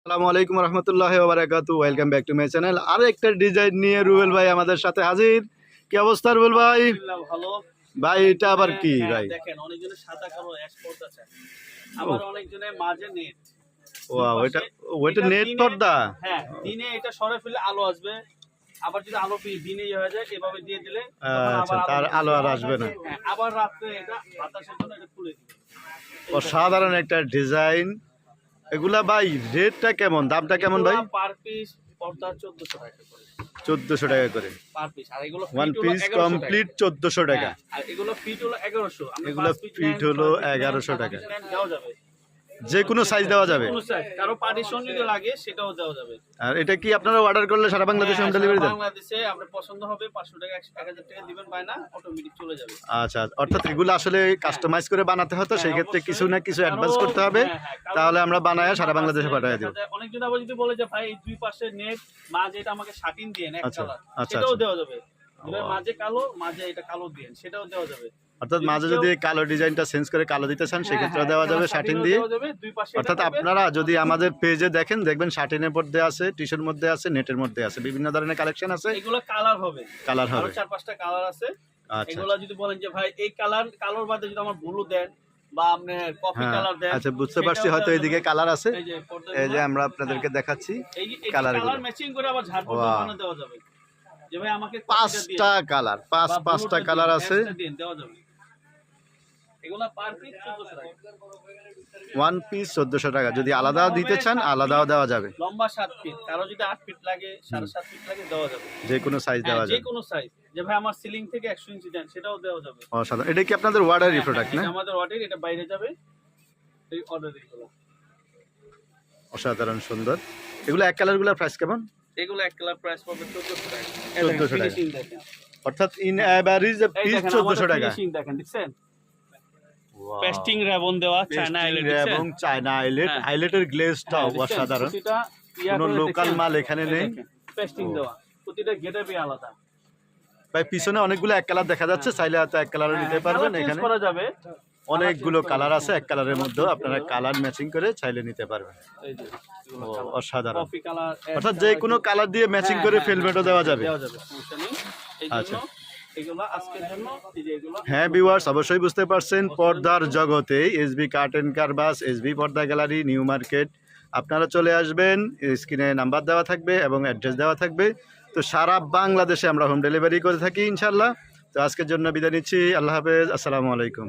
আসসালামু আলাইকুম রহমতুল্লাহ বারাকাতু welcome back to my channel আর একটা ডিজাইন নিয়ে রুবেল ভাই আমাদের সাথে হাজির। কি অবস্থা রুবেল ভাই? ভালো। ভাই এটা আবার কি হ্যাঁ, ভাই? দেখেন অনেকজনে সাদা কালো অ্যাশ করতেছে আবার অনেকজনে মাঝে নেট ও ওইটা ওইটা নেট পর্দা? হ্যাঁ দিনে এটা সরে ফেলে আলো আসবে। আবার যদি আলো পি- দিনে ইয়ে হয়ে যায় এভাবে দিয়ে দিলে আচ্ছা তার আলো আর আসবে না। হ্যাঁ, আবার রাত্রে এটা বাতাসের জন্য এটা খুলে দিবে। অসাধারণ একটা ডিজাইন এগুলা ভাই রেটটা কেমন? দামটা কেমন ভাই? পার পিস পর্দা 1400 টাকা করে। চোদ্দশো টাকা করে। পার পিস আর এগুলো ওয়ান হলো পিস 1100 টাকা। কমপ্লিট 1400 টাকা। হ্যাঁ, আর এগুলো ফিট হলো 1100 আপনি এগুলো পাঁচ feet feet নেন, হলো ছয় feet নেন, 1100 টাকা। যাবে। যে কোনো সাইজ দেওয়া যাবে। কারও পার্টিশন যদি লাগে সেটাও দেওয়া যাবে। আর এটা কি আপনারা অর্ডার করলে সারা বাংলাদেশে হোম হ্যাঁ, ডেলিভারি দেন? বাংলাদেশে আপনার পছন্দ হবে পাঁচশো টাকা একশো এক হাজার টাকা দিবেন পায় অটোমেটিক চলে যাবে। আচ্ছা অর্থাৎ এগুলো আসলে কাস্টমাইজ করে বানাতে হতো সেই ক্ষেত্রে হ্যাঁ, কিছু না কিছু অ্যাডভান্স করতে হবে হ্যাঁ, হ্যাঁ, তাহলে আমরা বানায় সারা বাংলাদেশে পাঠিয়ে দেবো। অনেকজন আবার যদি বলে যে ভাই এই দুই পাশে নেট মাঝে এটা আমাকে শাটিন দিয়ে এক আচ্ছা, কালার আচ্ছা, সেটাও আচ্ছা। দেওয়া যাবে। মাঝে কালো মাঝে এটা কালো দিয়ে সেটাও দেওয়া যাবে। অর্থাৎ মাঝে যদি কালো ডিজাইনটা চেঞ্জ করে কালো দিতে চান সেক্ষেত্রে হ্যাঁ, দেওয়া হ্যাঁ, যাবে শাটিন দিয়ে। অর্থাৎ আপনারা যদি আমাদের পেজে দেখেন দেখবেন শাটিনের মধ্যে আছে টিশার্ট মধ্যে আছে নেটের মধ্যে আছে বিভিন্ন ধরনের কালেকশন আছে। এগুলো কালার হবে। কালার হবে। চার পাঁচটা কালার আছে। আচ্ছা এগুলো যদি বলেন যে ভাই এই কালার কালোর বাদে যদি আমার ব্লু দেন বা আপনি কফি হ্যাঁ কালার দেন আচ্ছা বুঝতে পারছি হয়তো এইদিকে কালার আছে। এই যে আমরা আপনাদেরকে দেখাচ্ছি কালার। ম্যাচিং করে আবার ঝাড় বানানো দেওয়া যাবে। যে ভাই আমাকে পাঁচটা কালার পাঁচ পাঁচটা কালার আছে। দেওয়া যাবে। ওয়ান পিস চোদ্দশো টাকা। যদি আলাদাও দিতে চান আলাদাও দেওয়া যাবে। লম্বা 7 ফিট কারও যদি 8 ফিট লাগে 7.5 ফিট লাগে দেওয়া যাবে। যে কোনো সাইজ দেওয়া হ্যাঁ, যে কোনো সাইজ যে ভাই আমার সিলিং থেকে 100 ইঞ্চি দেন সেটাও দেওয়া যাবে। অসাধারণ। এটা কি আপনাদের ওয়ার্ডারি হ্যাঁ, প্রোডাক্ট না? আমাদের অর্ডার এটা বাইরে যাবে। এই অর্ডার অসাধারণ সুন্দর। এগুলো এক কালারগুলোর প্রাইস কেমন? এগুলো এক কালার প্রাইস 1400 টাকা। 1400 টাকা। অর্থাৎ ইন অ্যাভারেজ পিস টাকা। দেখেন দেখছেন? পেস্টিং রেবন দেওয়া চায়না আইলেট এবং চায়না আইলেট হ্যাঁ। আইলেটের গ্লেজটাও অসাধারণ। কোনো লোকাল মাল এখানে নেই। পেস্টিং দেওয়া। প্রতিটা গেটআপই আলাদা। ভাই পিছনে অনেকগুলো এক কালার দেখা যাচ্ছে চাইলে হয়তো এক কালারও নিতে হ্যাঁ, পারবেন এখানে। করা যাবে। অনেকগুলো কালার আছে এক কালারের মধ্যেও আপনারা কালার ম্যাচিং করে চাইলে নিতে পারবেন। অসাধারণ। অর্থাৎ যে কোনো কালার দিয়ে ম্যাচিং করে ফেলমেটও দেওয়া যাবে। আচ্ছা। হ্যাঁ ভিউয়ার্স অবশ্যই বুঝতে পারছেন, পর্দার জগতে এসবি অ্যান্ড কারবাস এসবি পর্দা গ্যালারি নিউ মার্কেট আপনারা চলে আসবেন স্ক্রিনে নাম্বার দেওয়া থাকবে এবং অ্যাড্রেস দেওয়া থাকবে। তো সারা বাংলাদেশে আমরা হোম ডেলিভারি করে থাকি ইনশাল্লাহ তো আজকের জন্য বিদায় নিচ্ছি, আল্লাহ হাফেজ, আসসালামু আলাইকুম।